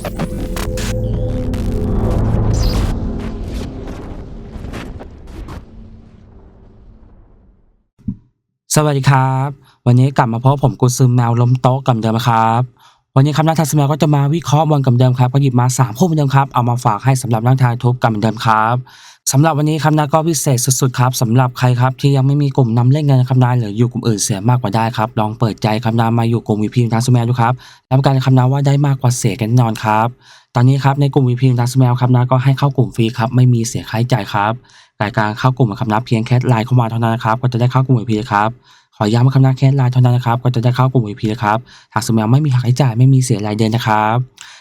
สวัสดีครับ วันนี้กลับมาพบผมกูซึมแมวล้มโต๊ะกับเดิมครับ วันนี้ครับนักทัศแมวก็จะมาวิเคราะห์บอลกับเดิมครับก็หยิบมาสามคู่เหมือนเดิมครับเอามาฝากให้สำหรับนักทายทุบกับเหมือนเดิมครับสำหรับวันนี้ครับนะก็พิเศษสุดๆครับสำหรับใครครับที่ยังไม่มีกลุ่มนำเล่นเงินครับนาหรืออยู่กลุ่มอื่นเสียมากกว่าได้ครับลองเปิดใจครับนามาอยู่กลุ่มวีพีทัศแมวดูครับรับประกันคำนาว่าได้มากกว่าเสียกันแน่นอนครับตอนนี้ครับในกลุ่ม VP ทัสมวครับนะก็ให้เข้ากลุ่มฟรีครับไม่มีเสียค่าใช้จ่ายครับรายการเข้ากลุ่มครับนะเพียงแค่ไลน์เข้ามาเท่านั้นครับก็จะได้เข้ากลุ่ม VP ครับ ขอย้ำคำนะแค่ไลน์เท่านั้นนะครับก็จะได้เข้ากลุ่ม VIP นะครับหากสมัครไม่มีค่าใช้จ่ายไม่มีเสียรายเดือนนะครับ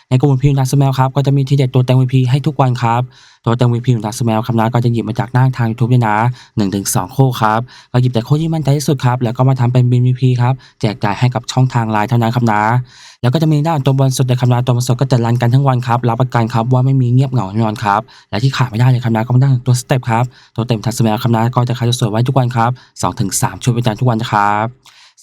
ในกลุ่ม VP ทักสแมวครับก็จะมีทีเด็ดตัวเต็ง VP ให้ทุกวันครับ ตัวเต็ง VP ทักสแมวครับนะก็จะหยิบมาจากหน้าทาง YouTube ด้วยนะ1-2ถึง2คู่ครับก็หยิบแต่คู่ที่มั่นใจที่สุดครับแล้วก็มาทำเป็นบิน VP ครับแจกจ่ายให้กับช่องทางไลน์เท่านั้นครับนะแล้วก็จะมีด้านตัวบนสุดในคำนาตัวบนสุดก็จะรันกันทั้งวันครับรับประกันครับว่าไม่มีเงียบเหงาแน่นอนครับและที่ขาดไม่ได้เลยคำนาก็ด้านของตัวสเต็ปครับตัวเต็มทัสเมลคำนาก็จะคัดสวยไว้ทุกวันครับ2-3ถึง3ชุดประจำทุกวันนะครับ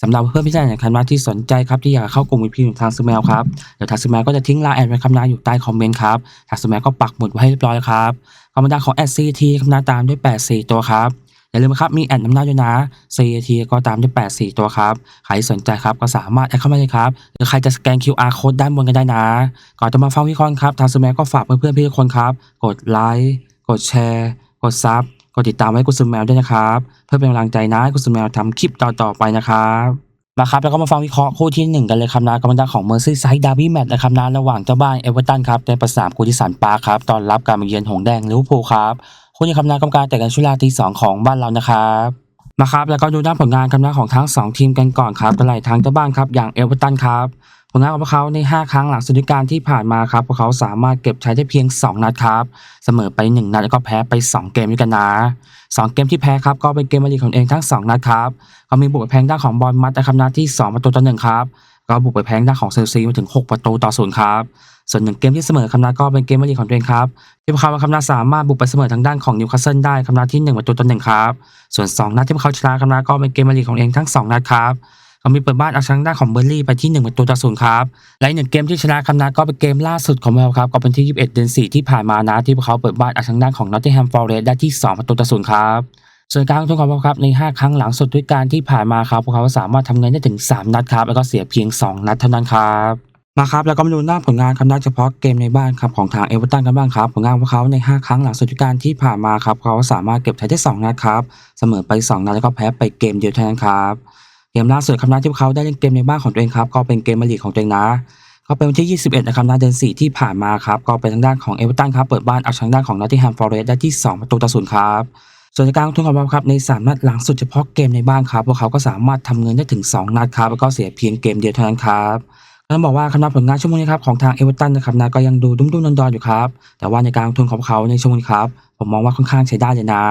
สำหรับเพื่อนพี่ชายในคำนาที่สนใจครับที่อยากเข้ากลุ่มวิพีของทางสเมลครับเดี๋ยวทัสเมลก็จะทิ้งไลน์แอดไว้คำนาอยู่ใต้คอมเมนต์ครับทัสเมลก็ปักหมุดไว้ให้เรียบร้อยแล้วครับคอมเมนต์ของแอดซีทีคำนาตามด้วย8 4ตัวครับอย่าลืมครับมีแอดน้ำหน้าด้วยนะ CAT ก็ตามด้วย8 4ตัวครับใครสนใจครับก็สามารถแอดเข้ามาเลยครับหรือใครจะสแกน QR code ด้านบนก็ได้นะก่อนจะมาฟังวิเคราะห์ครับทางสมัยก็ฝากเพื่อนๆพี่ทุกคนครับกดไลค์กดแชร์ กดซับ กดติดตามไว้กุศลแมวด้วยนะครับ เพื่อเป็นกำลังใจนะให้กุศลแมวทำคลิปต่อๆไปนะครับมาครับแล้วก็มาฟังวิเคราะห์คู่ที่หนึ่งกันเลยครับนะกำลังของเมอร์ซี่ไซด์ดาร์บี้แมตช์นะครับนะระหว่างเจ้าบ้านเอเวอร์ตันครับในประสามกูดิสันปาร์คครับตอนรับการมาเยือนหงแดงลิเวอร์พูลครับคู่นี้คำนากรรมการแต่กันชุลาทีสองของบ้านเรานะครับมาครับแล้วก็ดูด้านผลงานคำนาของทั้งสองทีมกันก่อนครับตลาดทางเจ้าบ้านครับอย่างเอเวอร์ตันครับ ผลงานของพวกเขาใน 5 ครั้งหลังสุดกาลที่ผ่านมาครับพวกเขาสามารถเก็บใช้ได้เพียง 2 นัดครับ เสมอไป 1 นัดแล้วก็แพ้ไป 2 เกมด้วยกันนะ 2 เกมที่แพ้ครับก็เป็นเกมมาลีของเองทั้ง 2 นัดครับก็มีบุกไปแพ้ด้านของบอลมัดนะครับนัดที่ 2 ประตูต่อหนึ่งครับก็บุกไปแพ้ด้านของเซลซีมาถึง 6 ประตูต่อศูนย์ครับส่วนหนึ่งเกมที่เสมอคำนาก็เป็นเกมมาลีของตัวเองครับที่พวกเขาคำนาสามารถบุกไปเสมอทางด้านของนิวคาสเซิลได้คำนาที่ 1 ประตูต่อหนึ่งครับส่วน 2 นัดที่พวกเขาชนะคำนาก็เป็นเกมมาลีของเองทั้ง 2 นัดครับ ก็มีเปิดบ้านเอาชนะด้าของเบอร์ลี่ไปที่1ประตูต่อศูนย์ครับ และหนึ่งเกมที่ชนะคำนาก็เป็นเกมล่าสุดของเราครับ ก็เป็นที่ 21 เดือน 4 ที่ผ่านมานะที่พวกเขาเปิดบ้านเอาชนะด้าของนอตติงแฮมฟอร์เรสต์ได้ที่ 2 ประตูต่อศูนย์ครับส่วนการลงทุนของพวกเขาครับใน 5 ครั้งหลังสุดด้วยการที่ผ่านมาครับพวกเขาสามารถทำเงินได้ถึง 3 นัดครับแล้วก็เสียเพียง 2 นัดเท่านั้นครับมาครับแล้วก็มาดูหน้าผลงานคำนัดเฉพาะเกมในบ้านครับของทางเอเวอร์ตันกันบ้างครับผลงานของพวกเขาใน 5 ครั้งหลังสุดด้วยการที่ผ่านมาครับเขาสามารถเก็บใช้ได้ 2 นัดครับเสมอไป 2 นัดแล้วก็แพ้ไปเกมเดียวเท่านั้นครับ เกมล่าสุดคำนัดที่พวกเขาได้เล่นเกมในบ้านของตัวเองครับก็เป็นเกมมาลีกของตัวเองนะก็เป็นวันที่ 21 นะครับนะเดือน 4 ที่ผ่านมาครับก็เป็นทางด้านของเอเวอร์ตันครับเปิดบ้านเอาชนะด้านของนอตติงแฮมฟอร์เรสต์ได้ที่ 2 ประตูต่อศูนย์ครับส่วนการลงทุนของเราครับใน 3 นัดหลังสุดเฉพาะเกมในบ้านครับพวกเขาก็สามารถทำเงินได้ถึง 2 นัดครับแล้วก็เสียเพียงเกมเดียวเท่านั้นครับก็ต้องบอกว่าคำนับผลงานช่วโมงนี้ครับของทางเอเวอร์ตันนะครับนะก็ยังดูดุ้มๆดอนๆอยู่ครับแต่ว่าในการลงทุนของเขาในช่วงนี้ครับผมมองว่าค่อนข้างใช้ได้เลยนะ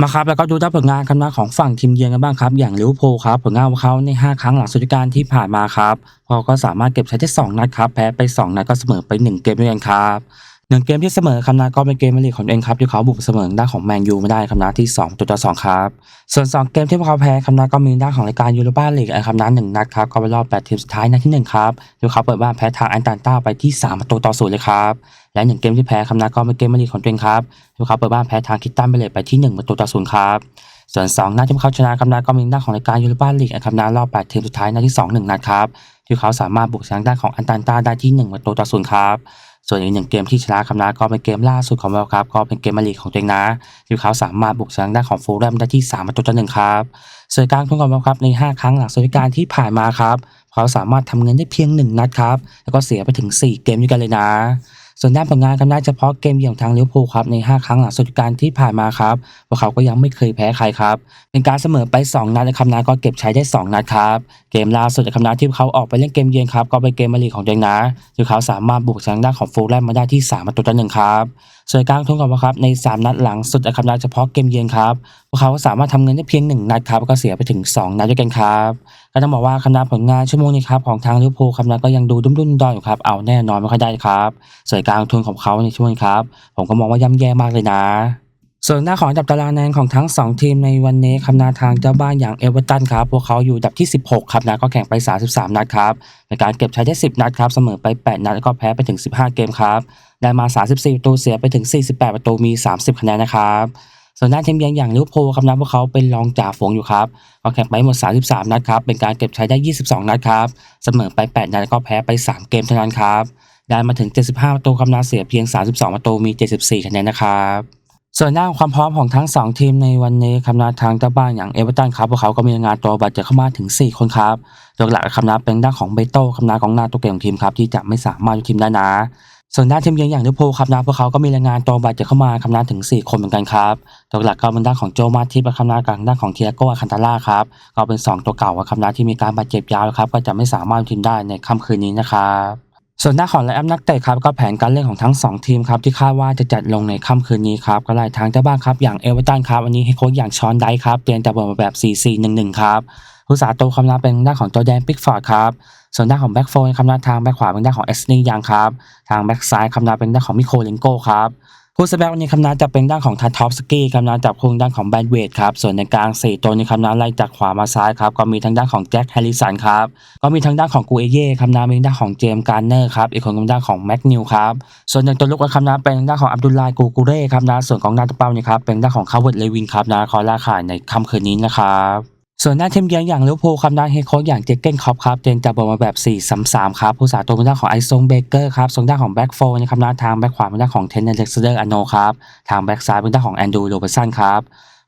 มาครับแล้วก็ดูด้านผลงานกันมาของฝั่งทีมเยือนกันบ้างครับอย่างลิเวอร์พูลครับผลงานของเขาใน 5 ครั้งหลังสุดฤดูกาลที่ผ่านมาครับเขาก็สามารถเก็บชัยได้2นัดครับแพ้ไป 2 นัดก็เสมอไป 1 เกมด้วยกันครับ หนึ่งเกมที่เสมอคำนาก็เป็นเกมมาลีกของเองครับที่เขาบุกเสมอด้านของแมนยูไม่ได้คำนาที่2ตัวต่อ2ครับส่วน 2 เกมที่พวกเขาแพ้คำนาก็มีด้านของรายการยูโรปาลีกคำนาหนึ่งนัดครับก็ไปรอบ8ทีมสุดท้ายนัดที่หนึ่งครับที่เขาเปิดบ้านแพ้ทางแอนตันต้าไปที่3ประตูต่อศูนย์เลยครับและหนึ่งเกมที่แพ้คำนาก็เป็นเกมมาลีกของตัวเองครับที่เขาเปิดบ้านแพ้ทางคิตตันไปเลยไปที่1ประตูต่อศูนย์ครับส่วน2นัดที่พวกเขาชนะคำนาก็มีด้านของรายการยูโรปาลีกคำนารอบ8ทีมสุดท้ายนัดที่2 1นัดครับที่เขาสามารถบุกชนะด้านของแอนตันต้าได้ที่1ประตูต่อศูนย์ครับ ส่วนอีกหนึ่งเกมที่ชนะคัมนาก็เป็นเกมล่าสุดของเราครับก็เป็นเกมมาลีของตัวเองนะที่เขาสามารถบุกชนะได้ของฟูลแลมได้ที่3ประตูต่อหนึ่งครับส่วนการลงทุนของเราครับใน 5 ครั้งหลังสุดฤดูกาลที่ผ่านมาครับเขาสามารถทำเงินได้เพียง 1 นัดครับแล้วก็เสียไปถึง 4 เกมด้วยกันเลยนะ ส่วนด้านผลงานทำนาเฉพาะเกมเยือนทางลิเวอร์พูลครับใน 5 ครั้งหลังสุดการที่ผ่านมาครับพวกเขาก็ยังไม่เคยแพ้ใครครับเป็นการเสมอไป 2 นัดและคำนาก็เก็บใช้ได้ 2 นัดครับเกมล่าสุดคำนาที่เขาออกไปเล่นเกมเยือนครับก็เป็นเกมมาลีของเดงนะที่เขาสามารถบุกชนะด้านของฟูลแลมมาได้ที่3ประตูต่อหนึ่งครับ ส่วนการลงทุนของพวกเขาครับใน 3 นัดหลังสุดคำนาเฉพาะเกมเยือนครับพวกเขาสามารถทำเงินได้เพียง 1 นัดครับก็เสียไปถึง 2 นัดด้วยกันครับก็ต้องบอกว่าคำนาผลงานชั่วโมงนี้ครับของทางลิเวอร์พูลคำนาก็ยังดูดุ้มๆดอนอยู่ครับเอาแน่นอนไม่ค่อยได้ครับส่วนการลงทุนของเขาในช่วงนี้ครับผมก็มองว่าย่ำแย่มากเลยนะ ส่วนหน้าของดับตารางคะแนนของทั้ง 2 ทีมในวันนี้ครับนาทางเจ้าบ้านอย่างเอเวอร์ตันครับพวกเขาอยู่ดับที่ 16 ครับนะก็แข่งไป 33 นัดครับในการเก็บชัยได้ 10 นัดครับเสมอไป 8 นัดแล้วก็แพ้ไปถึง 15 เกมครับได้มา 34 ประตูเสียไปถึง 48 ประตูมี 30 คะแนนนะครับส่วนด้านทีมเยือนอย่างลิเวอร์พูลครับนะพวกเขาเป็นรองจ่าฝูงอยู่ครับก็แข่งไปหมด 33 นัดครับเป็นการเก็บชัยได้ 22 นัดครับเสมอไป 8 นัดแล้วก็แพ้ไป 3 เกมเท่านั้นครับได้มาถึง 75 ประตูครับนะเสียเพียง 32 ประตูมี 74 คะแนนนะครับ ส่วนด้านความพร้อมของทั้ง 2 ทีมในวันนี้คำนาทางเจ้าบ้านอย่างเอเวอร์ตันครับพวกเขาก็มีรายงานตัวบาดเจ็บเข้ามาถึง 4 คนครับโดยหลักคำนาเป็นด้านของเบโต้คำนากองหน้าตัวเก่งของทีมครับที่จะไม่สามารถทีมได้นะ ส่วนด้านทีมเยือนอย่างลิเวอร์พูลครับนะพวกเขาก็มีรายงานตัวบาดเจ็บเข้ามาคำนาถึง 4 คนเหมือนกันครับโดยหลักก็เป็นด้านของโจมาทิปและคำนากับด้านของเทียโกอาคันตาล่าครับก็เป็น 2 ตัวเก่ากับคำนาที่มีการบาดเจ็บยาวครับก็จะไม่สามารถทีมได้ในค่ำคืนนี้นะครับ ส่วนหน้าของไลน์อัพนักเตะครับก็แผนการเล่นของทั้ง 2 ทีมครับที่คาดว่าจะจัดลงในค่ำคืนนี้ครับก็ไล่ทางเจ้าบ้านครับอย่างเอเวอร์ตันครับวันนี้ให้โค้ชอย่างชอนไดครับเปลี่ยนแต่บทมาแบบ 4-4-1-1 ครับผู้สาโตคำนับเป็นหน้าของจอแดนปิกฟอร์ดครับส่วนหน้าของแบ็กโฟนคำนับทางแบ็กขวาเป็นหน้าของเอสนียังครับทางแบ็กซ้ายคำนับเป็นหน้าของมิโคเลนโกครับ ผู้สแบ็กวันนี้คำนาจะเป็นด้านของทัตทอฟสกี้คำนาจับคู่ด้านของแบนเวดครับส่วนในกลางสี่ตัวนี้คำนาไล่จากขวามาซ้ายครับก็มีทั้งด้านของแจ็คแฮร์ริสันครับก็มีทางด้านของกูเอเย่ครับนะมีทางด้านของเจมส์การ์เนอร์ครับอีกคนก็เป็นด้านของแม็กนิวครับส่วนอย่างตัวลุกครับนะเป็นด้านของอับดุลไลกูกูเร่ครับนะส่วนของด้านตัวเป้านี่ครับเป็นด้านของคาร์เวิร์ดเลวินครับนะคอยล่าขายในค่ำคืนนี้นะครับ ส่วนหน้าทีมเยือนอย่างลิเวอร์พูลครับด้นเฮโค้ชอย่างเจเกนคอปครับเจนจะบอลมาแบบ 4-3-3 ครับผู้สาตัวด้านของไอซงเบเกอร์ครับส่วนด้านของแบ็กโฟนะครับด้านทางแบ็กขวาเป็นด้านของเทนเนอร์เล็กซ์เดอร์อโนครับทางแบ็กซ้ายเป็นด้านของแอนดูโรเบร์สันครับ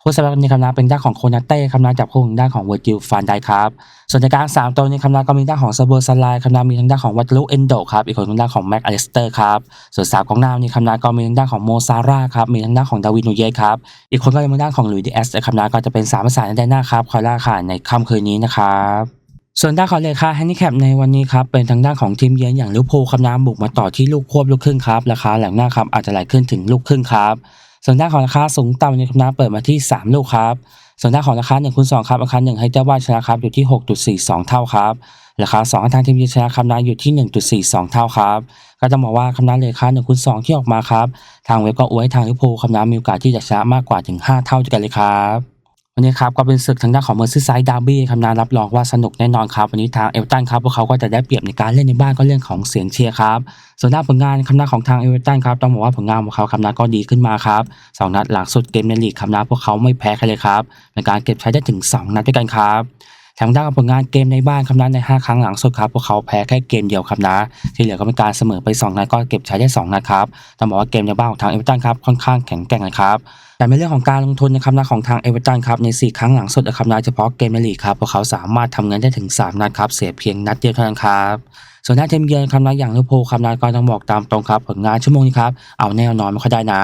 ผู้สำหรับนี้คำนาเป็นด้านของโคนาเต้คำนาจับคู่ทางด้านของเวอร์จิลฟานไดครับส่วนในกลางสามตัวนี้คำนาก็มีด้านของซาโบซาลายคำนามีทางด้านของวัตลุเอนโดครับอีกคนเป็นด้านของแม็กอลิสเตอร์ครับส่วนสามกองหน้านี่คำนาก็มีทางด้านของโมซาร่าครับมีทางด้านของดาวินูเยสครับอีกคนก็เป็นทางด้านของลุยดิเอสคำนาก็จะเป็นสามภาษาในด้านหน้าครับคอยล่าขายในค่ำคืนนี้นะครับส่วนด้านของเลขาแฮนดิแคปในวันนี้ครับเป็นทางด้านของทีมเยือนอย่างลิเวอร์พูลครับน้ำบุกมาต่อที่ลูกควบลูกครึ่งครับราคาแหลงหน้าครับอาจจะไหลขึ้นถึงลูกครึ่งครับ ส่วนด้านของราคาสูงต่ำในครับน้ำเปิดมาที่ 3 ลูกครับ ส่วนด้านของราคา1คูณ2ครับราคา1ให้เจ้าบ้านชนะครับอยู่ที่ 6.42 เท่าครับราคา2ให้ทางทีมยืนชนะคำนั้น้ำอยู่ที่ 1.42 เท่าครับก็จะบอกว่าคำนั้นราคา1คูณ2ที่ออกมาครับ ทางเว็บก็อวยให้ทางลิเวอร์พูลคำน้ำมีโอกาสที่จะชนะมากกว่าถึง 5 เท่าด้วยกันเลยครับ วันนี้ครับก็เป็นศึกทางด้านของเมอร์ซี่ไซด์ดาร์บี้คำนานรับรองว่าสนุกแน่นอนครับวันนี้ทางเอลตันครับพวกเขาก็จะได้เปรียบในการเล่นในบ้านก็เรื่องของเสียงเชียร์ครับส่วนด้านผลงานคำนาของทางเอลตันครับต้องบอกว่าผลงานของเขาคำนาก็ดีขึ้นมาครับสองนัดหลังสุดเกมในลีกคำนาพวกเขาไม่แพ้ใครเลยครับในการเก็บใช้ได้ถึง 2 นัดด้วยกันครับทางด้านผลงานเกมในบ้านคำนั้นใน 5 ครั้งหลังสุดครับพวกเขาแพ้แค่เกมเดียวครับนะ ที่เหลือก็เป็นการเสมอไป 2 นัดก็เก็บใช้ได้ 2 นัดครับต้องบอกว่าเกมในบ้านของทางเอเวอร์ตันครับค่อนข้างแข็งแกร่งเลยครับ แต่ในเรื่องของการลงทุนนะครับนะของทางเอเวอร์ตันครับใน 4 ครั้งหลังสุดนะครับนะเฉพาะเกมในลีกครับพวกเขาสามารถทำเงินได้ถึง 3 นัดครับเสียเพียงนัดเดียวเท่านั้นครับ ส่วนด้านทีมเยือนครับนอย่างลิเวอร์พูลครันะก็ต้องบอกตามตรงครับผลงานชั่วโมงนี้ครับเอาแน่นอนไม่ค่อยได้นะ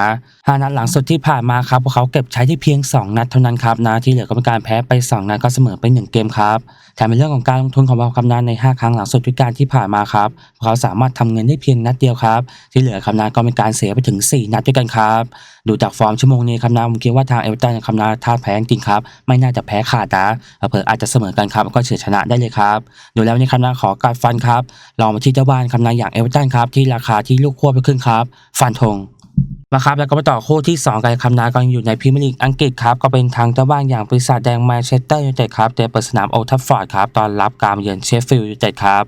ห้านัดหลังสุดที่ผ่านมาครับพวกเขาเก็บใช้ได้เพียง 2 นัดเท่านั้นครับนะที่เหลือก็เป็นการแพ้ไป 2 นัดก็เสมอไป 1 เกมครับแถมในเรื่องของการลงทุนของเราครับนใน 5 ครั้งหลังสุดด้วยการที่ผ่านมาครับพวกเขาสามารถทำเงินได้เพียงนัดเดียวครับที่เหลือครันก็เป็นการเสียไปถึง 4 นัดด้วยกันครับดูจากฟอร์มชั่วโมงนี้ครับนผมคิดว่าทางเอเวอร์ตันครับนะถ้าแพ้จริงครับไม่น่าจะแพ้ขาดนะเผลออาจจะเสมอกันครับก็เฉือชนะได้เลยครับดูแล้วนนี้ครับนะขอการฟันครับ ลองมาที่เจ้าบ้านครับนะอย่างเอเวอร์ตันครับที่ราคาที่ลูกควบไปขึ้นครับ ฟันธงมาครับแล้วก็มาต่อคู่ที่ 2กันครับนะก็ยังอยู่ในพรีเมียร์ลีกอังกฤษครับ ก็เป็นทางเจ้าบ้านอย่างบริษัทแดงแมนเชสเตอร์ยูไนเต็ดครับเตะเปิดสนามโอทัฟฟอร์ดครับตอนรับการเยือนเชฟฟิลด์ยูไนเต็ดครับ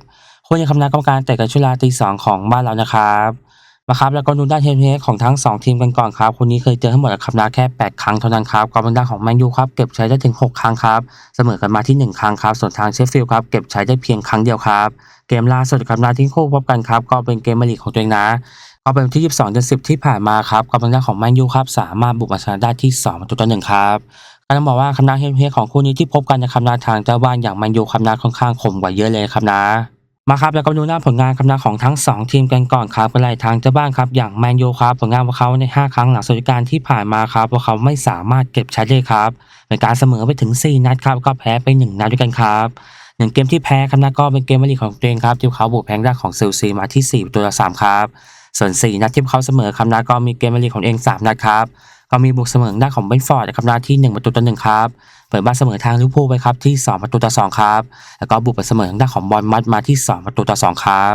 คู่นี้ครับนะกรรมการเตะกันช่วงเวลาตีสองของบ้านเรานะครับ มาครับแล้วก็ดูด้านเทมเพลของทั้ง 2 ทีมกันก่อนครับคนนี้เคยเจอทั้งหมดครับนะแค่ 8 ครั้งเท่านั้นครับความเป็นด้านของแมนยูครับเก็บใช้ได้ถึง 6 ครั้งครับเสมอกันมาที่ 1 ครั้งครับส่วนทางเชฟฟิลด์ครับเก็บใช้ได้เพียงครั้งเดียวครับเกมล่าสุดครับนาที่คู่พบกันครับก็เป็นเกมมาลีกของตัวเองนะก็เป็นที่ 22เดือน10 ที่ผ่านมาครับความเป็นด้านของแมนยูครับสามารถบุกมาชนะได้ที่2ประตูต่อหนึ่งครับก็ต้องบอกว่าคำนาเฮมเพลของคู่นี้ที่พบกันนะครับนาทางเจ้าบ้านอย่างแมนยูครับนาค่อนข้างคมกว่าเยอะเลยครับนะ มาครับแล้วก็ดูหน้าผลงานครับนะของทั้ง 2 ทีมกันก่อนครับก็ไล่ทางเจ้าบ้านครับอย่างแมนยูครับผลงานของเขาใน 5 ครั้งหลังสุดการที่ผ่านมาครับพวกเขาไม่สามารถเก็บชัยได้ครับในการเสมอไปถึง 4 นัดครับก็แพ้ไป 1 นัดด้วยกันครับหนึ่งเกมที่แพ้ครับนะก็เป็นเกมมาลีของตัวเองครับที่เขาบุกแพ้ด้านของเซลซีมาที่ 4 ตัวละ3ครับส่วน 4 นัดที่เขาเสมอครับนะก็มีเกมมาลีของตัวเอง 3 นัดครับก็มีบุกเสมอด้านของเบนฟอร์ดครับนาที่1ประตูต่อหนึ่งครับ เปิดบ้านเสมอทางลิเวอร์พูลไปครับที่ 2 ประตูต่อ 2 ครับ แล้วก็บุกไปเสมอทางด้านของบอลมัดมาที่ 2 ประตูต่อ 2 ครับ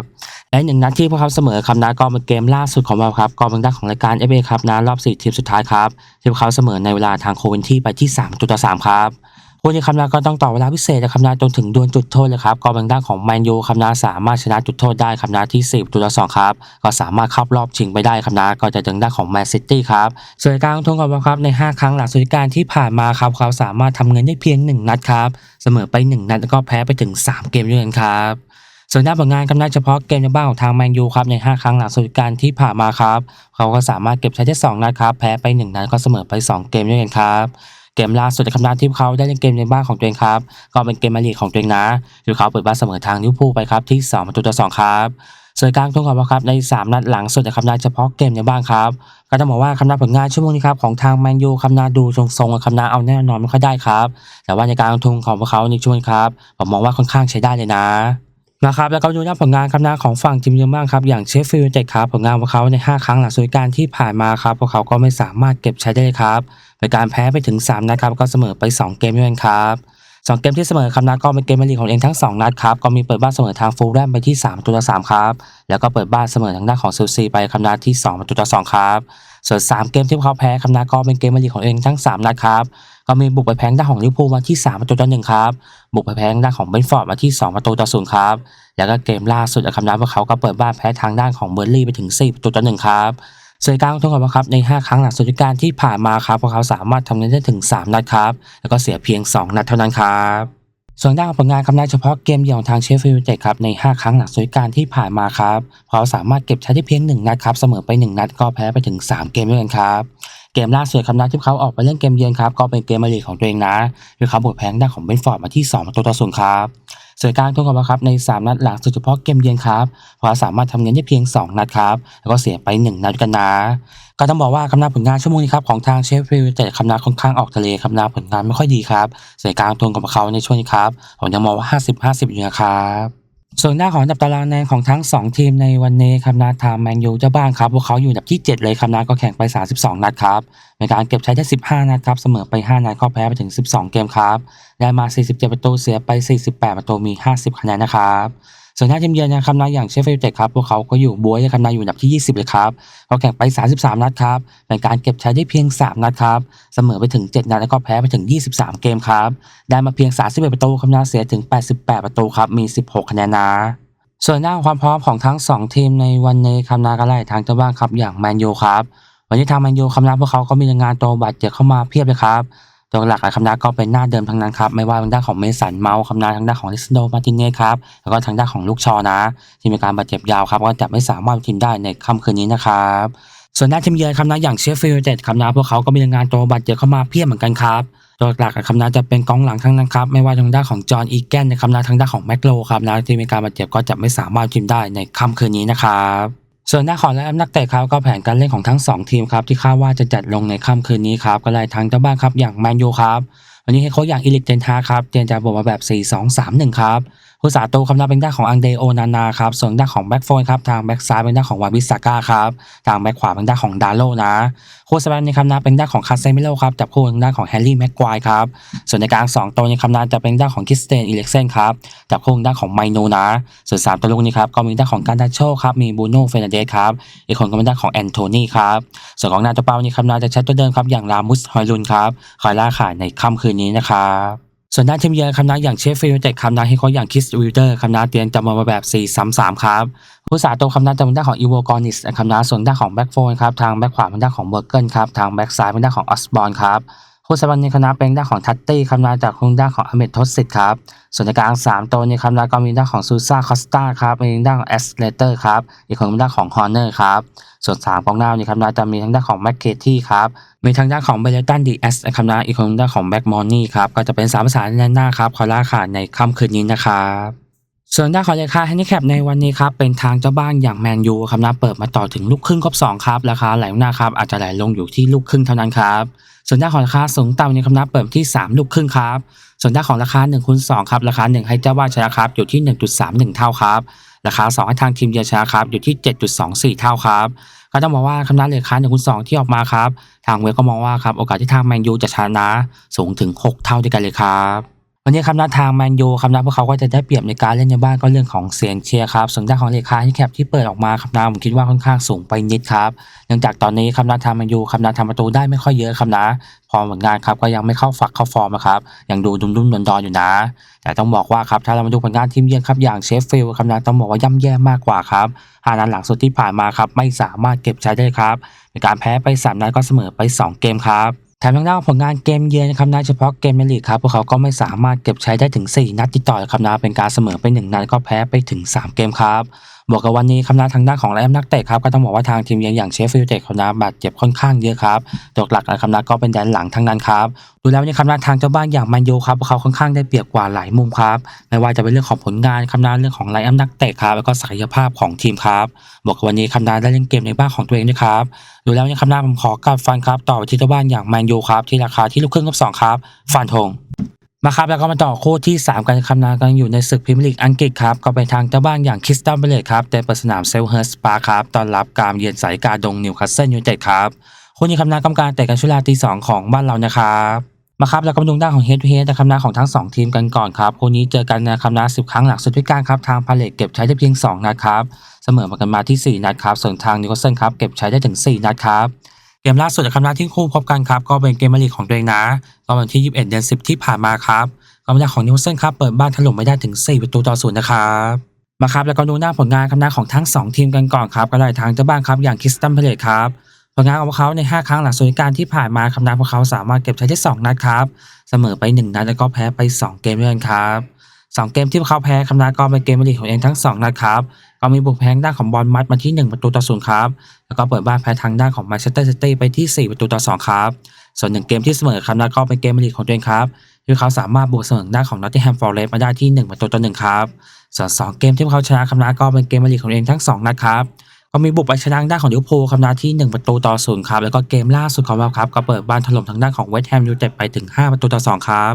และหนึ่งนัดที่พวกเขาเสมอครับนะก็เป็นเกมล่าสุดของเราครับก็เป็นด้านของรายการเอเบครับนะรอบ 4 ทีมสุดท้ายครับที่พวกเขาเสมอในเวลาทางโคเวนที่ไปที่ 3 ประตูต่อ 3 ครับ คู่นี้คำนาก็ต้องต่อเวลาพิเศษนะครับนาจนถึงดวลจุดโทษเลยครับกองทางด้านของแมนยูคำนาสามารถชนะจุดโทษได้คำนาที่ 10ตัวละสองครับก็สามารถเข้ารอบชิงไปได้คำนาก็จะถึงด้านของแมนซิตี้ครับส่วนการลงทุนของเราครับใน 5 ครั้งหลังสุดการที่ผ่านมาครับเขาสามารถทำเงินได้เพียง 1 นัดครับเสมอไป 1 นัดแล้วก็แพ้ไปถึง 3 เกมด้วยกันครับส่วนด้านผลงานกำนันเฉพาะเกมในบ้านของทางแมนยูครับใน 5 ครั้งหลังสุดการที่ผ่านมาครับเขาก็สามารถเก็บใช้ได้2นัดครับแพ้ไป 1 นัดก็เสมอไป 2 เกมด้วยกันครับ เกมล่าสุดในคำนับที่เขาได้เล่นเกมในบ้านของตัวเองครับ ก็เป็นเกมมาลีของตัวเองนะที่เขาเปิดบ้านเสมอทางลิเวอร์พูลไปครับที่2ประตูต่อ2ครับส่วนกลางทุ่งของเราครับใน 3 นัดหลังสุดในคำนับเฉพาะเกมในบ้านครับ ก็ต้องบอกว่าคำนับผลงานชั่วโมงนี้ครับของทางแมนยูคำนับดูทรงๆคำนับเอาแน่นอนไม่ค่อยได้ครับ แต่ว่าในการลงทุนของพวกเขาในช่วงครับผมมองว่าค่อนข้างใช้ได้เลยนะ นะครับแล้วก็ดูด้าผลงานครับน้าของฝั่งทีมเยือนบ้างครับอย่างเชฟฟิลด์ยูไนเต็ดครับผลงานของเขาใน 5 ครั้งหลังสุดการที่ผ่านมาครับพวกเขาก็ไม่สามารถเก็บใช้ได้เลยครับเป็นการแพ้ไปถึง 3 นัดครับก็เสมอไป 2 เกมด้วยกันครับสองเกมที่เสมอครับนะก็เป็นเกมมาลีของเองทั้ง 2 นัดครับก็มีเปิดบ้านเสมอทางฟูลแลมไปที่3ตัวต่อ3ครับแล้วก็เปิดบ้านเสมอทางด้านของเซลซีไปคำนัดที่2ประตูต่อ2ครับ ส่วน 3 เกมที่พวกเขาแพ้คำนัดก็เป็นเกมมาลีของเองทั้ง 3 นัดครับ ก็มีบุกไปแพ้ด้านของลิเวอร์พูลมาที่ 3 ประตูต่อ1ครับ บุกไปแพ้ด้านของเบนฟอร์ดมาที่ 2 ประตูต่อ0ครับ แล้วก็เกมล่าสุดครับนะพวกเขาก็เปิดบ้านแพ้ทางด้านของเบอร์ลี่ไปถึง 4 ประตูต่อหนึ่งครับส่วนการทุนของพวกเขาครับใน 5 ครั้งหลังสุดการที่ผ่านมาครับพวกเขาสามารถทำเงินได้ถึง 3 นัดครับ แล้วก็เสียเพียง 2 นัดเท่านั้นครับ ส่วนด้านผลงานคำนายเฉพาะเกมเดี่ยวของทางเชฟฟิลด์เต็ดครับใน 5 ครั้งหลังสุดการที่ผ่านมาครับเขาสามารถเก็บใช้ได้เพียง 1 นัดครับเสมอไป 1 นัดก็แพ้ไปถึง 3 เกมด้วยกันครับเกมล่าสุดคำนัดที่เขาออกไปเล่นเกมเยือนครับก็เป็นเกมมาลีของตัวเองนะโดยเขาบุกแพ้ด้านของเบนฟอร์ดมาที่2ประตูต่อศูนย์ครับ ส่วนการทุ่งของเราครับใน 3 นัดหลังสุดเฉพาะเกมเยือนครับพวกเขาสามารถทำเงินได้เพียง 2 นัดครับ แล้วก็เสียไป 1 นัดกันนะก็ต้องบอกว่าคำนาผลงานชั่วโมงนี้ครับของทางเชฟฟิลด์แต่คำนาค่อนข้างออกทะเลคำนาผลงานไม่ค่อยดีครับส่วนการทุ่งกับเขาในช่วงนี้ครับผมยังมองว่า 50-50 อยู่นะครับ ส่วนหน้าของอันดับตารางแนนของทั้ง 2 ทีมในวันนี้ครับนาทางแมนยูเจ้าบ้านครับพวกเขาอยู่อันดับที่ 7 เลยครับนาก็แข่งไป 32 นัดครับในการเก็บใช้ได้ 15 นัดครับเสมอไป 5 นัดก็แพ้ไปถึง 12 เกมครับได้มา 47 ประตูเสียไป 48 ประตูมี 50 คะแนนนะครับ ส่วนหน้าทีมเยือนนะครับนะอย่างเชฟฟิลด์เต็ดครับพวกเขาก็อยู่บวยครับนาอยู่อันดับที่ 20 เลยครับก็แข่งไป 33 นัดครับในการเก็บใช้ได้เพียง 3 นัดครับเสมอไปถึง 7 นัดแล้วก็แพ้ไปถึง 23 เกมครับได้มาเพียง 31 ประตูครับนาเสียถึง 88 ประตูครับมี 16 คะแนนนะส่วนด้าความพร้อมของทั้ง 2 ทีมในวันนี้คำนาก็ไล่ทางเจ้าบ้านครับอย่างแมนยูครับวันนี้ทางแมนยูคำนาพวกเขาก็มีรายงานตัวบาดเจ็บเข้ามาเพียบเลยครับ ตัวหลักคำนาก็เป็นหน้าเดิมทั้งนั้นครับ ไม่ว่าทางด้านของเมสันเมาส์คำนาทางด้านของลิสโดมาติเน่ครับ แล้วก็ทางด้านของลูกชอนะ ที่มีการบาดเจ็บยาวครับ ก็จะไม่สามารถทีมได้ในค่ำคืนนี้นะครับ ส่วนด้าทีมเยือนคำนาอย่างเชฟฟิลด์เต็ดคำนาพวกเขาก็มีงานตัวบาดเจ็บเข้ามาเพียบเหมือนกันครับตัวหลักๆคำนาจะเป็นกองหลังทั้งนั้นครับ ไม่ว่าทางด้านของจอห์นอีแกนในคำนาทางด้านของแมคโลครับนะที่มีการบาดเจ็บก็จะไม่สามารถทีมได้ในค่ำคืนนี้นะครับ ส่วนหน้าของและนักเตะครับก็แผนการเล่นของทั้ง 2 ทีมครับที่คาดว่าจะจัดลงในค่ำคืนนี้ครับก็เลยทางเจ้าบ้านครับอย่างแมนยูครับวันนี้ให้เขาอย่างอิลิกเทนทาครับเตรียมจะบอกมาแบบ 4-2-3-1 ครับ ผู้สาตูคำนาเป็นด้านของอังเดโอนานาครับ ส่วนด้านของแบ็กโฟนครับ ทางแบ็กซ้ายเป็นด้านของวาบิสาก้าครับ ทางแบ็กขวาเป็นด้านของดาโลนะโค้ชสแปนในคำนาเป็นด้านของคาเซมิโลครับ จับคู่ทางด้านของแฮร์รี่แม็กควายครับ ส่วนในกลาง2ตัวในคำนาจะเป็นด้านของคิสเตนอิเล็กเซนครับ จับคู่ทางด้านของไมโนนะ ส่วน3ตัวลูกนี้ครับ ก็มีด้านของการดาโชครับ มีบูโน่เฟรนเดสครับ อีกคนก็เป็นด้านของแอนโทนีครับ ส่วนของหนาตัวเป้านี่คำนาจะใช้ตัวเดิมครับ อย่างลามุสฮอยลุนครับคอยล่าขายในค่ำคืนนี้นะครับ ส่วนด้านทีมเยือนคำนาอย่างเชฟฟิลด์ยูไนเต็ดคำนาให้เขาอย่างคิสวิลเดอร์คำนาเตียนจำมาแบบ4-3-3ครับผู้สาตัวคำนาจำมาได้านของอีโวกอนิสคำนาส่วนด้านของแบ็กโฟนครับทางแบ็กขวาเป็นด้านของเบอร์เกิลครับทางแบ็กซ้ายเป็นด้านของออสบอนครับ ผู้สบันในคณะเป็นด้านของทัตตี้คำนาจากทางด้านของอเมดทศสิทธิ์ครับ ส่วนในกลางสามตัวในคำนาก็มีด้านของซูซ่าคอสตาครับมีด้านของเอสเลเตอร์ครับ อีกคนเป็นด้านของฮอร์เนอร์ครับ ส่วนสามกองหน้าในคำนาจะมีทั้งด้านของแม็กเคที่ครับ มีทางด้านของเบลตันดีเอสคำนาอีกคนด้านของแบ็กมอนนี่ครับ ก็จะเป็นสามภาษาแน่นหน้าครับ คอล่าขาดในค่ำคืนนี้นะครับ ส่วนด้านของราคาแฮนดิแคปในวันนี้ครับเป็นทางเจ้าบ้านอย่างแมนยูครับนะเปิดมาต่อถึงลูกครึ่งครบ2ครับราคาไหลหน้าครับอาจจะไหลลงอยู่ที่ลูกครึ่งเท่านั้นครับส่วนด้านของราคาสูงต่ำในคำนับเปิดที่ 3 ลูกครึ่งครับส่วนด้านของราคา1คูณ2ครับราคา 1 ให้เจ้าบ้านชนะครับอยู่ที่ 1.31 เท่าครับราคา 2 ให้ทางทีมเยือนชนะครับอยู่ที่ 7.24 เท่าครับก็ต้องบอกว่าคำนับเลขค้า1คูณ2ที่ออกมาครับทางเว็บก็มองว่าครับโอกาสที่ทางแมนยูจะชนะสูงถึง 6 เท่าด้วยกันเลยครับ วันนี้คำนับทางแมนยูคำนับพวกเขาก็จะได้เปรียบในการเล่นในบ้านก็เรื่องของเสียงเชียร์ครับส่วนด้านของเลขาที่แคปที่เปิดออกมาคำนับผมคิดว่าค่อนข้างสูงไปนิดครับเนื่องจากตอนนี้คำนับทางแมนยูคำนับทำประตูได้ไม่ค่อยเยอะครับพอผลงานครับก็ยังไม่เข้าฝักเข้าฟอร์มนะครับยังดูดุมๆดอนๆอยู่นะ แต่ต้องบอกว่าครับถ้าเรามาดูผลงานทีมเยือนครับอย่างเชฟฟิลด์ครับต้องบอกว่าย่ำแย่มากกว่าครับหานัดหลังสุดที่ผ่านมาครับไม่สามารถเก็บใช้ได้ครับในการแพ้ไปสามนัดก็เสมอไปสองเกมครับ แถมทางด้านผลงานเกมเยือนนะครับนะเฉพาะเกมในลีกครับพวกเขาก็ไม่สามารถเก็บใช้ได้ถึง 4 นัดติดต่อครับนะเป็นการเสมอไป 1 นัดก็แพ้ไปถึง 3 เกมครับ บวกกับวันนี้ครับนะทางด้านของไลออนนักเตะครับก็ต้องบอกว่าทางทีมเยือนอย่างเชฟฟิลด์เตะครับนะบาดเจ็บค่อนข้างเยอะครับตัวหลักนะครับนะก็เป็นแดนหลังทั้งนั้นครับดูแล้ววันนี้ครับนะทางเจ้าบ้านอย่างแมนยูครับพวกเขาค่อนข้างได้เปรียบกว่าหลายมุมครับไม่ว่าจะเป็นเรื่องของผลงานครับนะเรื่องของไลออนนักเตะครับแล้วก็ศักยภาพของทีมครับบวกกับวันนี้ครับนะได้เล่นเกมในบ้านของตัวเองด้วยครับดูแล้วเนี่ยคำน้าผมขอกัดฟันครับต่อไปที่เจ้าบ้านอย่างแมนยูครับที่ราคาที่ลูกครึ่งกับสองครับฟันธง มาครับแล้วก็มาต่อคู่ที่ 3 กันคำนากันอยู่ในศึกพรีเมียร์ลีกอังกฤษครับก็ไปทางเจ้าบ้านอย่างคริสตัลเบเลตครับแต่เปิดสนามเซลเฮิร์สปาร์ครับตอนรับการเยือนสายกาดงนิวคาสเซิลยูไนเต็ดครับคู่นี้คำนากรรมการเตะกันช่วงลาตีสองของบ้านเรานะครับมาครับแล้วก็มาดูด้านของเฮดทูเฮดนะครับนะของทั้ง 2 ทีมกันก่อนครับคู่นี้เจอกันนะครับนะสิบครั้งหลังสุดด้วยกันครับทางพาเลตเก็บใช้ได้เพียง 2 นัดครับเสมอมากันมาที่ 4 นัดครับส่วนทางนิวคาสเซิลครับเก็บใช้ได้ถึง 4 นัดครับ กมล่าสุดจากคำนัดที่คู่พบกันครับ ก็เป็นเกมมาลีกของตัวเองนะก็วันที่ 21 เดือน 10 ที่ผ่านมาครับกำลังของนิวเซิลครับ เปิดบ้านถล่มไม่ได้ถึง 4 ประตูต่อศูนย์นะครับ มาครับ แล้วก็ดูหน้าผลงานคำนัดของทั้ง 2 ทีมกันก่อนครับ ก็ได้ทางเจ้าบ้านครับอย่างคริสตันเพลตครับ ผลงานของพวกเขาใน 5 ครั้งหลังสุดการที่ผ่านมาคำนัดพวกเขาสามารถเก็บใช้ได้ 2 นัดครับ เสมอไป 1 นัดแล้วก็แพ้ไป 2 เกมด้วยกันครับ สองเกมที่พวกเขาแพ้คำนัดก็เป็นเกมมาลีกของเองทั้ง 2 นัดครับ ก็มีบุกแพ้ทางด้านของบอลมัดมาที่ 1 ประตูต่อศูนย์ครับ แล้วก็เปิดบ้านแพ้ทางด้านของแมนเชสเตอร์ซิตี้ไปที่ 4 ประตูต่อ2ครับ ส่วนหนึ่งเกมที่เสมอครับนัดก็เป็นเกมมาลีกของตัวเองครับที่เขาสามารถบวกเสมอด้านของนอตติแฮมฟอร์เรสต์มาได้ที่ 1 ประตูต่อ1ครับ ส่วน 2 เกมที่เขาชนะคำนัดก็เป็นเกมมาลีกของตัวเองทั้ง 2 นัดครับก็มีบุกไปชนะทางด้านของลิเวอร์พูลคำนัดที่ 1 ประตูต่อศูนย์ครับ แล้วก็เกมล่าสุดของเราครับ ก็เปิดบ้านถล่มทางด้านของเวสต์แฮมยูไนเต็ดไปถึง 5 ประตูต่อ2ครับ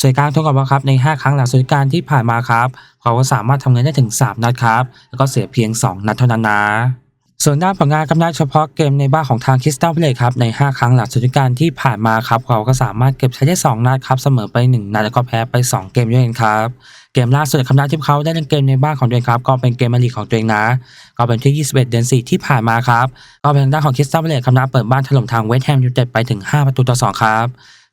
ส่วนการทดสอบครับใน 5 ครั้งหลังสุดการที่ผ่านมาครับ เขาก็สามารถทำเงินได้ถึง 3 นัดครับ แล้วก็เสียเพียง 2 นัดเท่านั้นนะส่วนด้านผลงานกำนัดเฉพาะเกมในบ้านของทางคริสตัลเพลย์ครับใน 5 ครั้งหลังสุดการที่ผ่านมาครับเขาก็สามารถเก็บใช้ได้ 2 นัดครับเสมอไป 1 นัดแล้วก็แพ้ไป 2 เกมด้วยกันครับเกมล่าสุดคำนัดที่เขาได้เล่นเกมในบ้านของตัวเองครับก็เป็นเกมมาลีของตัวเองนะก็เป็นที่ 21 เดือน 4 ที่ผ่านมาครับก็เป็นทางด้านของคริสตัลเพลย์คำนัดเปิดบ้านถล่มทางเวสต์แฮมยูไนเต็ดไปถึง 5 ประตูต่อ 2 ครับ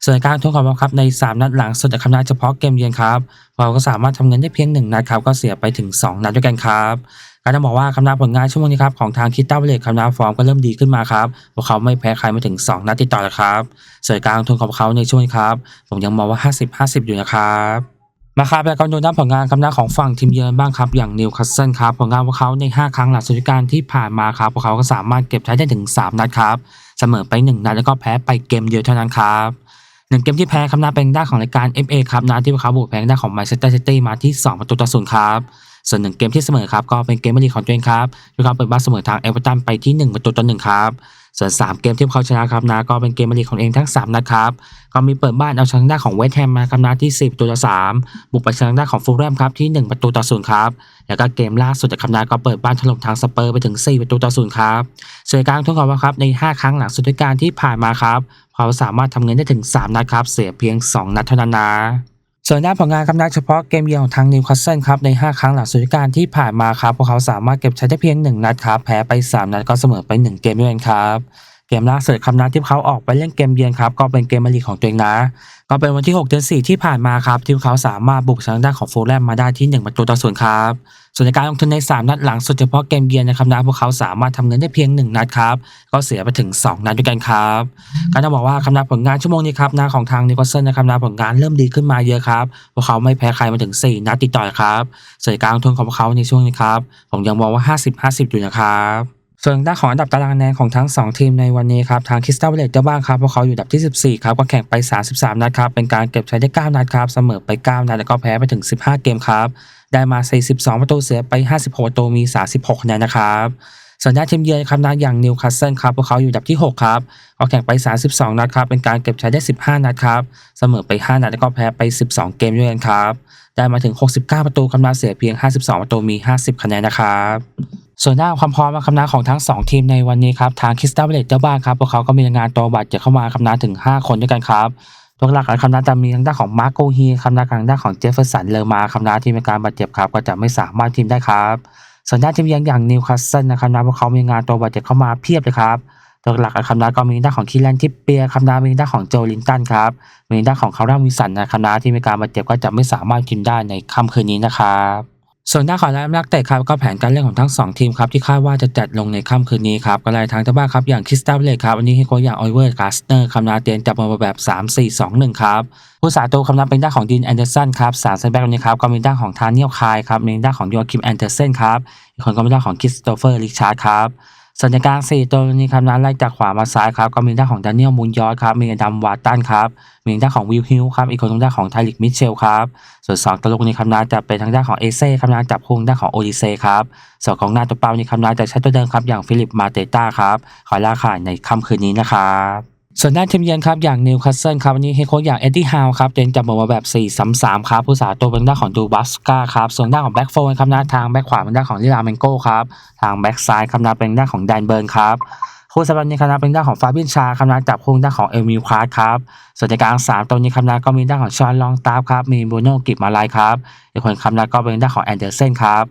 ส่วนการทวงความครับใน 3 นัดหลังสุดจากคำนัดเฉพาะเกมเยือนครับ เราก็สามารถทำเงินได้เพียง 1 นัดครับก็เสียไปถึง 2 นัดด้วยกันครับการจะบอกว่าคำนับผลงานช่วงนี้ครับของทางคิตต้าเวเลตคำนับฟอร์มก็เริ่มดีขึ้นมาครับพวกเขาไม่แพ้ใครมาถึง 2 นัดติดต่อแล้วครับส่วนการลงทุนของเขาในช่วงนี้ครับ ผมยังมองว่า 50-50 อยู่นะครับมาครับแล้วก็ดูด้านผลงานคำนับของฝั่งทีมเยือนบ้างครับอย่างนิวคาสเซิลครับผลงานพวกเขาใน 5 ครั้งหลังสุดการที่ผ่านมาครับพวกเขาก็สามารถเก็บใช้ได้ถึง 3 นัดครับเสมอไป 1 นัดแล้วก็แพ้ไปเกมเดียวเท่านั้นครับ หนึ่งเกมที่แพ้ครับนะเป็นด้านของรายการ FA ครับนะที่พวกเขาบุกแพ้ด้านของแมนเชสเตอร์ซิตี้มาที่ 2 ประตูต่อศูนย์ครับส่วนหนึ่งเกมที่เสมอครับก็เป็นเกมมาลีของตัวเองครับที่เขาเปิดบ้านเสมอทางเอเวอร์ตันไปที่ 1 ประตูต่อหนึ่งครับส่วน 3 เกมที่พวกเขาชนะครับนะก็เป็นเกมมาลีของเองทั้ง 3 นัดครับก็มีเปิดบ้านเอาชนะด้านของเวสต์แฮมมาครับนะที่4ประตูต่อ3บุกไปชนะด้านของฟูลแรมครับที่ 1 ประตูต่อศูนย์ครับแล้วก็เกมล่าสุดจากคำนาก็เปิดบ้านถล่มทางสเปอร์ไปถึง 4 ประตูต่อศูนย์ครับส่วนการทดสอบครับใน 5 ครั้งหลังสุดด้วยการที่ผ่านมาครับ เขาสามารถทำเงินได้ถึง 3 นัดครับ เสียเพียง 2 นัดเท่านั้นนะส่วนด้านผลงานครับนักเฉพาะเกมเยือนของทางนิวคาสเซิลครับใน 5 ครั้งหลังสุดการที่ผ่านมาครับพวกเขาสามารถเก็บชัยได้เพียง 1 นัดครับแพ้ไป 3 นัดก็เสมอไป 1 เกมด้วยกันครับ เกมล่าสุดคำนัดที่เขาออกไปเล่นเกมเยือนครับก็เป็นเกมมาลีของตัวเองนะ ก็เป็นวันที่ 6 เดือน 4 ที่ผ่านมาครับที่เขาสามารถบุกชนะด้านของฟูลแลมมาได้ที่ 1 ประตูต่อศูนย์ครับส่วนในการลงทุนใน 3 นัดหลังสุดเฉพาะเกมเยือนนะครับนะพวกเขาสามารถทำเงินได้เพียง 1 นัดครับก็เสียไปถึง 2 นัดด้วยกันครับก็ต้องบอกว่าคำนับผลงานชั่วโมงนี้ครับนะของทางนิโคลเซนนะครับนะผลงานเริ่มดีขึ้นมาเยอะครับพวกเขาไม่แพ้ใครมาถึง 4 นัดติดต่อครับส่วนการลงทุนของพวกเขาในช่วงนี้ครับผมยังมองว่า 50-50 อยู่นะครับ ส่วนด้านของอันดับตารางแนนของทั้ง 2 ทีมในวันนี้ครับทางคริสตัลเวลเลตเจ้าบ้านครับพวกเขาอยู่อันดับที่ 14ครับก็แข่งไป 33 นัดครับเป็นการเก็บใช้ได้ 9 นัดครับเสมอไป 9 นัดแล้วก็แพ้ไปถึง 15 เกมครับได้มา 42 ประตูเสียไป 56 ประตูมี 36คะแนนนะครับ ส่วนด้าทีมเยือนครับนัดอย่างนิวคาสเซิลครับพวกเขาอยู่อันดับที่ 6 ครับก็แข่งไป 32 นัดครับ เป็นการเก็บชัยได้ 15 นัดครับ เสมอไป 5 นัดแล้วก็แพ้ไป 12 เกมด้วยกันครับ ได้มาถึง 69 ประตูคำนาเสียเพียง 52 ประตูมี 50 คะแนนนะครับส่วนด้าความพร้อมคำนาของทั้ง 2 ทีมในวันนี้ครับทางคริสตัลเบลเจ้าบ้านครับพวกเขาก็มีงานตัวบาดเจ็บเข้ามาคำนาถึง 5 คนด้วยกันครับตัวหลักของคำนาจะมีทางด้านของมาร์โกฮีคำนาทางด้านของเจฟเฟอร์สันเลอมาคำนาที่มีการบาดเจ็บครับ ก็จะไม่สามารถทีมได้ครับ ส่วนด้านทีมเยือนอย่างนิวคาสเซิลนะครับนะพวกเขามีงานตัวบาดเจ็บเข้ามาเพียบเลยครับตัวหลักคำนาก็มีด้านของคีแลนทิปเปียคำนามีด้านของโจลินตันครับมีด้านของคาร่าวิสันนะครับนาที่มีการบาดเจ็บก็จะไม่สามารถกินได้ในค่ำคืนนี้นะครับ ส่วนด้านของนักเตะครับก็แผนการเล่นของทั้ง 2 ทีมครับที่คาดว่าจะจัดลงในค่ำคืนนี้ครับก็เลยทางเจ้าบ้านครับอย่างคริสตัลเลครับวันนี้ให้โค้ชอย่างออยเวอร์กาสเนอร์คำนาเตียนจับมาแบบ 3 4 2 1 ครับผู้สาตัวคำนับเป็นด้านของดินแอนเดอร์สันครับสามเซนแบ็กนี้ครับก็มีด้านของทานเนียลคายครับมีด้านของโยคิมแอนเดอร์เซนครับอีกคนก็มีด้านของคริสโตเฟอร์ลิชาร์ดครับ สัญญกลางสี่ตัวนี้ครับนั้นไล่จากขวามาซ้ายครับก็มีด้านของดานิเอลมูนยอสครับมีอดัมวาตันครับมีด้านของวิลฮิลครับอีกคนทางด้านของไทลิกมิเชลครับส่วนสองตัวลูกนี้ครับนั้นจะเป็นทางด้านของเอเซ่ครับนั้นจับคู่ด้านของโอดิเซครับส่วนของหน้าตัวเป้านี้ครับนั้นจะใช้ตัวเดิมครับอย่างฟิลิปมาเตต้าครับขอลาขายในค่ำคืนนี้นะครับ ส่วนด้านทีมเยือนครับอย่างนิวคาสเซิลครับวันนี้เฮดโค้ชอย่างเอ็ดดี้ฮาวครับเต็นจับมาแบบ4-3-3ครับผู้สาตัวเป็นด้านของดูบัสกาครับส่วนด้านของแบ็กโฟนครับนะทางแบ็กขวาเป็นด้านของลิลาเมนโกครับทางแบ็กซ้ายครับนะเป็นด้านของแดนเบิร์นครับคู่สำหรับนี้ครับนะเป็นด้านของฟาบินชาครับนะจับคู่ด้านของเอมิลคาร์ครับส่วนในกลางสามตัวนี้ครับนะก็มีด้านของชอนลองตาฟครับมีบูโน่กิบมาไลครับอีกคนครับนะก็เป็นด้านของแอนเดอร์เซนครับ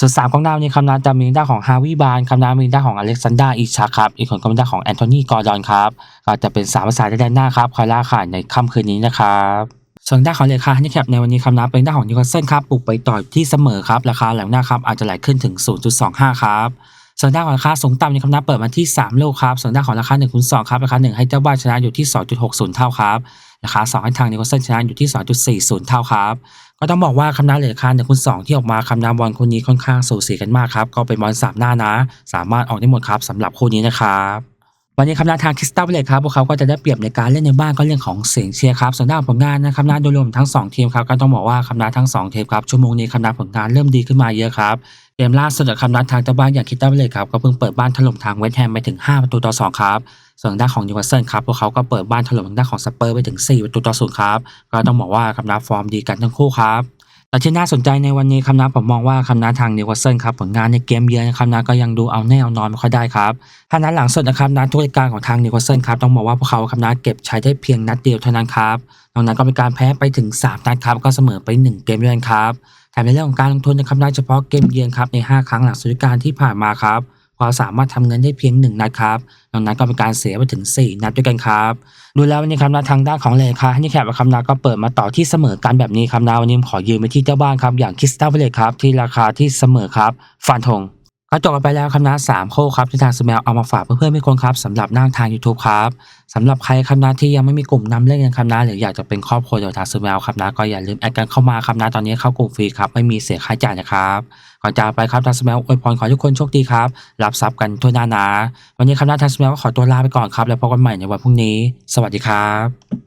ส่วนสามของดาวนี้คำนาจะมีด้านของฮาวิบานคำนามีด้านของอเล็กซานดราอีชาครับอีกคนก็เป็นด้านของแอนโทนีกอร์ดอนครับก็จะเป็นสามภาษาด้านหน้าครับคอยล่าขายในค่ำคืนนี้นะครับส่วนด้านของเลขาฮันนี่แคปในวันนี้คำนับเป็นด้านของนิวคาสเซิลครับปลุกไปต่อที่เสมอครับ ราคาแหลมหน้าครับอาจจะไหลขึ้นถึง 0.25 ครับส่วนด้านของราคาสูงต่ำในคำนับเปิดมาที่ 3 โลครับ ส่วนด้านของราคา1คูณ2ครับ ราคา 1 ให้เจ้าบ้านชนะอยู่ที่ 2.60 เท่าครับ ราคา 2 ให้ทางนิวคาสเซิลชนะอยู่ที่ 2.40 เท่าครับ ก็ต้องบอกว่าคำนับเหลือคา1คูณ2ที่ออกมาคำนับบอลคู่นี้ค่อนข้างสูสีกันมากครับ ก็เป็นบอลสามหน้านะ สามารถออกได้หมดครับสำหรับคู่นี้นะครับวันนี้คำนาทางคริสตัลเลยครับพวกเขาก็จะได้เปรียบในการเล่นในบ้านก็เรื่องของเสียงเชียร์ครับส่วนด้านผลงานนะครับนาโดยรวมทั้ง 2 ทีมครับก็ต้องบอกว่าคำนาทั้ง 2 ทีมครับชั่วโมงนี้คำนาผลงานเริ่มดีขึ้นมาเยอะครับเกมล่าสุดคำนาทางเจ้าบ้านอย่างคริสตัลเลยครับก็เพิ่งเปิดบ้านถล่มทางเวสต์แฮมไปถึง 5 ประตูต่อ 2 ครับ ส่วนด้านของนิวคาสเซิลครับพวกเขาก็เปิดบ้านถล่มทางด้านของสเปอร์ไปถึง 4 ประตูต่อ0ครับก็ต้องบอกว่าคำนาฟอร์มดีกันทั้งคู่ครับแต่ที่น่าสนใจในวันนี้คำนับผมมองว่าคำนับทางนิวคาสเซิลครับผลงานในเกมเยือนคำนับก็ยังดูเอาแน่เอานอนไม่ค่อยได้ครับถ้านัดหลังสุดนะครับนัดทุกรายการของทางนิวคาสเซิลครับต้องบอกว่าพวกเขาคำนับเก็บใช้ได้เพียงนัดเดียวเท่านั้นครับนอกนั้นก็มีการแพ้ไปถึง 3 นัดครับก็เสมอไป 1 เกมด้วยกันครับแถมในเรื่องของการลงทุนนะครับนับเฉพาะเกมเยือนครับใน 5 ครั้งหลังสุดกาลที่ผ่านมาครับ พอสามารถทำเงินได้เพียง 1 นัดครับนอกนั้นก็เป็นการเสียไปถึง 4 นัดด้วยกันครับ ดูแล้ววันนี้ครับนะทางด้านของเลขาฮันนี่แคปกับคำนาก็เปิดมาต่อที่เสมอกันแบบนี้ครับนะวันนี้ขอยืมไปที่เจ้าบ้านครับอย่างคริสตัลเวลครับที่ราคาที่เสมอครับฟันธงก็จบกันไปแล้วครับนะสามโค้ครับที่ทางสแมลเอามาฝากเพื่อนๆทุกคนครับสำหรับหน้าทาง YouTube ครับสำหรับใครครับนะที่ยังไม่มีกลุ่มนำเล่นกันครับนะหรืออยากจะเป็นครอบครัวเดียวทางสแมลครับนะก็อย่าลืมแอดกันเข้ามาครับนะตอนนี้เข้ากลุ่มฟรีครับไม่มีเสียค่าจ่ายนะครับ ก่อนจากไปครับทัสแมวอวยพรขอทุกคนโชคดีครับ รับทรัพย์กันทั่วหน้านะวันนี้ครับนะทางสแมวก็ขอตัวลาไปก่อนครับ แล้วพบกันใหม่ในวันพรุ่งนี้ สวัสดีครับ